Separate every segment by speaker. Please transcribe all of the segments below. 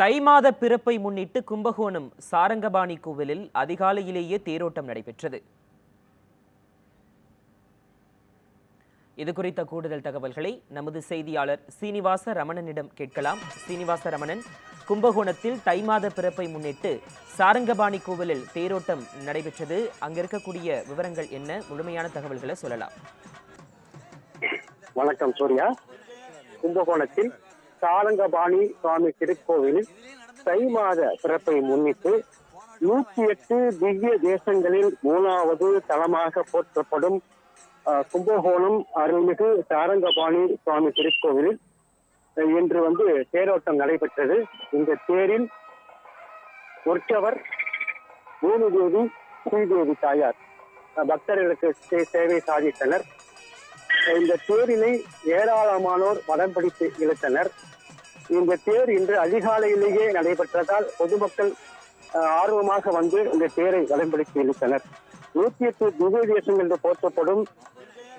Speaker 1: தை மாத பிறப்பை முன்னிட்டு கும்பகோணம் சாரங்கபாணி கோவிலில் அதிகாலையிலேயே தேரோட்டம் நடைபெற்றது. இது குறித்த கூடுதல் தகவல்களை நமது செய்தியாளர் சீனிவாச ரமணனிடம் கேட்கலாம். சீனிவாச ரமணன் கும்பகோணத்தில் தை மாத பிறப்பை முன்னிட்டு சாரங்கபாணி கோவிலில் தேரோட்டம் நடைபெற்றது. அங்க இருக்கக்கூடிய விவரங்கள் என்ன? முழுமையான தகவல்களை சொல்லலாம்.
Speaker 2: வணக்கம் சூர்யா கும்பகோணத்தில் சாரங்கபாணி சுவாமி திருக்கோவிலில் தை மாத பிறப்பை முன்னிட்டு நூற்றி எட்டு திவ்ய தேசங்களில் மூணாவது தலமாக போற்றப்படும் கும்பகோணம் அருள்மிகு சாரங்கபாணி சுவாமி திருக்கோவிலில் இன்று வந்து தேரோட்டம் நடைபெற்றது. இந்த தேரில் உற்சவர் பூமிதேவி ஸ்ரீதேவி தாயார். பக்தர்களுக்கு சே- சேவை சாதித்தனர். இந்த தேரினை ஏராளமானோர் வடம் பிடித்து இழுத்தனர். இந்த தேர் இன்று அதிகாலையிலேயே நடைபெற்றதால் பொதுமக்கள் ஆர்வமாக வந்து இந்த தேரை வடம்பிடித்து இழுத்தனர். நூத்தி எட்டு திவ்ய தேசம் என்று போற்றப்படும்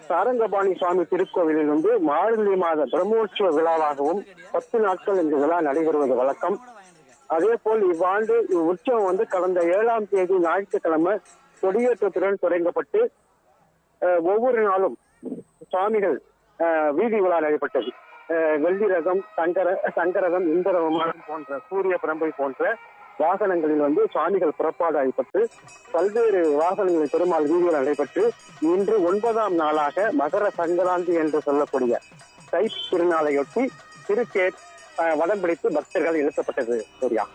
Speaker 2: சாரங்கபாணி சுவாமி திருக்கோவிலில் வந்து மார்கழி மாத பிரம்மோற்சவ விழாவாகவும் பத்து நாட்கள் இந்த விழா நடைபெறுவது வழக்கம். அதே போல் இவ்வாண்டு இவ்வுற்சவம் வந்து கடந்த ஏழாம் தேதி ஞாயிற்றுக்கிழமை கொடியேற்றத்துடன் தொடங்கப்பட்டு அஹ், ஒவ்வொரு நாளும் சுவாமிகள் வீதி உலா நடைபெற்றது. அஹ், வெள்ளி ரகம் சங்கர சங்கரகம் இந்திர விமானம் போன்ற சூரிய பிரம்பை போன்ற வாகனங்களில் வந்து சுவாமிகள் புறப்பாடு அளிப்பட்டு பல்வேறு வாகனங்களில் பெருமாள் வீதிகள் நடைபெற்று இன்று ஒன்பதாம் நாளாக மகர சங்கராந்தி என்று சொல்லக்கூடிய தை திருநாளையொட்டி திருத்தேர் அஹ், வடம் பிடித்து பக்தர்கள் இழுக்கப்பட்டது சரியா.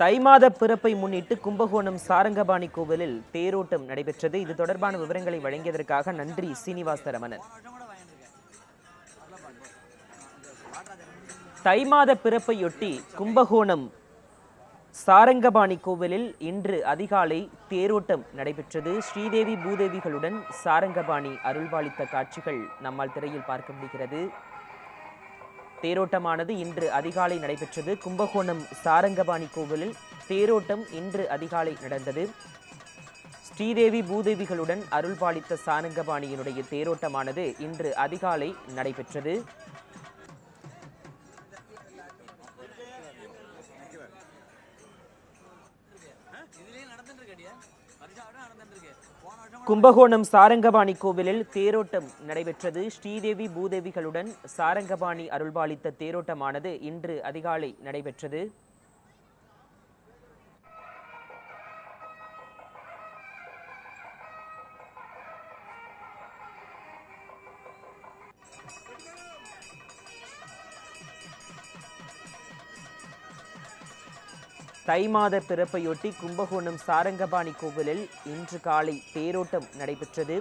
Speaker 1: தை மாத பிறப்பை முன்னிட்டு கும்பகோணம் சாரங்கபாணி கோவிலில் தேரோட்டம் நடைபெற்றது. இது தொடர்பான விவரங்களை வழங்கியதற்காக நன்றி சீனிவாச ரமணன். தை மாத பிறப்பையொட்டி கும்பகோணம் சாரங்கபாணி கோவிலில் இன்று அதிகாலை தேரோட்டம் நடைபெற்றது. ஸ்ரீதேவி பூதேவிகளுடன் சாரங்கபாணி அருள்வாளித்த காட்சிகள் நம்மால் திரையில் பார்க்க முடிகிறது. தேரோட்டமானது இன்று அதிகாலை நடைபெற்றது. கும்பகோணம் சாரங்கபாணி கோவிலில் தேரோட்டம் இன்று அதிகாலை நடந்தது. ஸ்ரீதேவி பூதேவிகளுடன் அருள்பாலித்த சாரங்கபாணியினுடைய தேரோட்டமானது இன்று அதிகாலை நடைபெற்றது. கும்பகோணம் சாரங்கபாணி கோவிலில் தேரோட்டம் நடைபெற்றது. ஸ்ரீதேவி பூதேவிகளுடன் சாரங்கபாணி அருள்பாலித்த தேரோட்டமானது இன்று அதிகாலை நடைபெற்றது. தை மாத பிறப்பையொட்டி கும்பகோணம் சாரங்கபாணி கோவிலில் இன்று காலை தேரோட்டம் நடைபெற்றது.